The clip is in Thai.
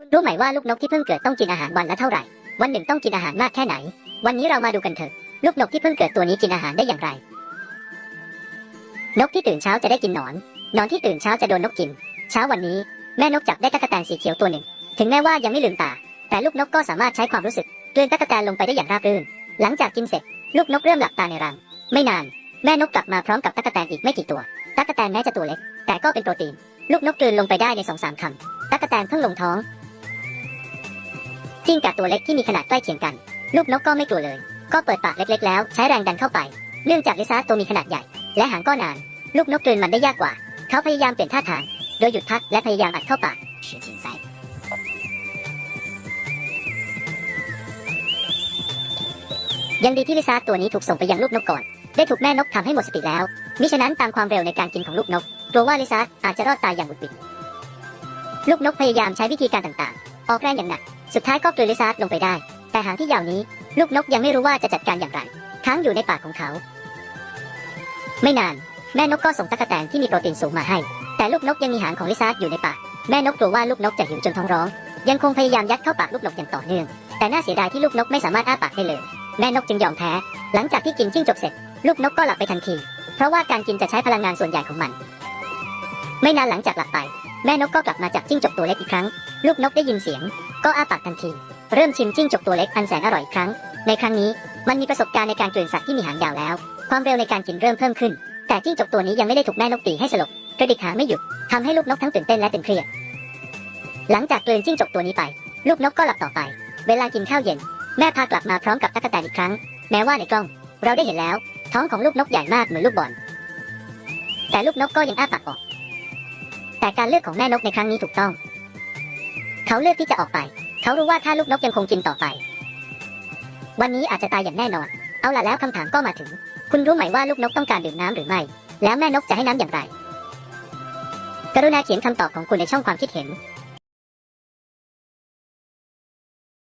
คุณรู้ไหมว่าลูกนกที่เพิ่งเกิดต้องกินอาหารวันละเท่าไหร่ วันหนึ่งต้องกินอาหารมากแค่ไหน วันนี้เรามาดูกันเถอะ ลูกนกที่เพิ่งเกิดตัวนี้กินอาหารได้อย่างไร นกที่ตื่นเช้าจะได้กินหนอน หนอนที่ตื่นเช้าจะโดนนกกิน เช้าวันนี้ แม่นกจับได้ตั๊กแตนสีเขียวตัวหนึ่ง ถึงแม้ว่ายังไม่ลืมตา แต่ลูกนกก็สามารถใช้ความรู้สึกกลืนตั๊กแตนลงไปได้อย่างราบรื่น หลังจากกินเสร็จ ลูกนกเริ่มหลับตาในรัง ไม่นาน แม่นกกลับมาพร้อมกับตั๊กแตนอีกไม่กี่ตัวตั๊กแตนแม้จะตัวเล็ก แต่ก็เป็นโปรตีน ลูกนกกลืนลงไปได้ในสองสามคำตั๊กแตนเพิ่งลงท้อง จิ้งกับตัวเล็กที่มีขนาดใกล้เคียงกัน ลูกนกก็ไม่กลัวเลย ก็เปิดปากเล็กๆ แล้วใช้แรงดันเข้าไป เนื่องจากลิซ่าตัวมีขนาดใหญ่ และหางก็นาน ลูกนกกลืนมันได้ยากกว่า เขาพยายามเปลี่ยนท่าทาง โดยหยุดพักและพยายามอัดเข้าปากยังดีที่ลิซ่าตัวนี้ถูกส่งไปยังลูกนกก่อน ได้ถูกแม่นกทำให้หมดสติแล้ว มิฉะนั้นตามความเร็วในการกินของลูกนกกลัวว่าลิซ่าอาจจะรอดตายอย่างบุดบิดลูกนกพยายามใช้วิธีการต่างๆ ออกแรงอย่างหนัก สุดท้ายก็กลืนลิซ่าลงไปได้ แต่หางที่ยาวนี้ ลูกนกยังไม่รู้ว่าจะจัดการอย่างไรค้างอยู่ในปากของเขา ไม่นาน แม่นกก็ส่งตั๊กแตนที่มีโปรตีนสูงมาให้ แต่ลูกนกยังมีหางของลิซ่าอยู่ในปาก แม่นกกลัวว่าลูกนกจะหิวจนท้องร้อง ยังคงพยายามยัดเข้าปากลูกนกอย่างต่อเนื่อง แต่น่าเสียดายที่ลูกนกไม่สามารถอ้าปากได้เลย แม่นกจึงยอมแพ้ หลังจากที่กินจิ้งจกเสร็จ ลูกนกก็หลับไปทันที เพราะว่าการกินจะใช้พลังงานส่วนใหญ่ของมัน ไม่นานหลังจากหลับไป แม่นกก็กลับมาจากจิ้งจกตัวเล็กอีกครั้ง ลูกนกได้ยินเสียง ก็อ้าปากทันที เริ่มชิมจิ้งจกตัวเล็กอันแสนอร่อยอีกครั้ง ในครั้งนี้มันมีประสบการณ์ในการกลืนสัตว์ที่มีหางยาวแล้ว ความเร็วในการกินเริ่มเพิ่มขึ้น แต่จิ้งจกตัวนี้ยังไม่ได้ถูกแม่นกตีให้สลบกระดิกหางไม่หยุดทำให้ลูกนกทั้งตื่นเต้นและตึงเครียด หลังจากกลืนจิ้งจกตัวนี้ไป ลูกนกก็หลับต่อไป เวลากินข้าวเย็น แม่พากลับมาพร้อมกับตักแตนอีกครั้ง แม้ว่าในกล้อง เราได้เห็นแล้ว ท้องของลูกนกใหญ่มากเหมือนลูกบอลแต่ลูกนกก็ยังอ้าปากออก แต่การเลือกของแม่นกในครั้งนี้ถูกต้อง เขาเลือกที่จะออกไป เขารู้ว่าถ้าลูกนกยังคงกินต่อไป วันนี้อาจจะตายอย่างแน่นอน เอาล่ะแล้วคำถามก็มาถึง คุณรู้ไหมว่าลูกนกต้องการดื่มน้ำหรือไม่ แล้วแม่นกจะให้น้ำอย่างไร กรุณาเขียนคำตอบของคุณในช่องความคิดเห็น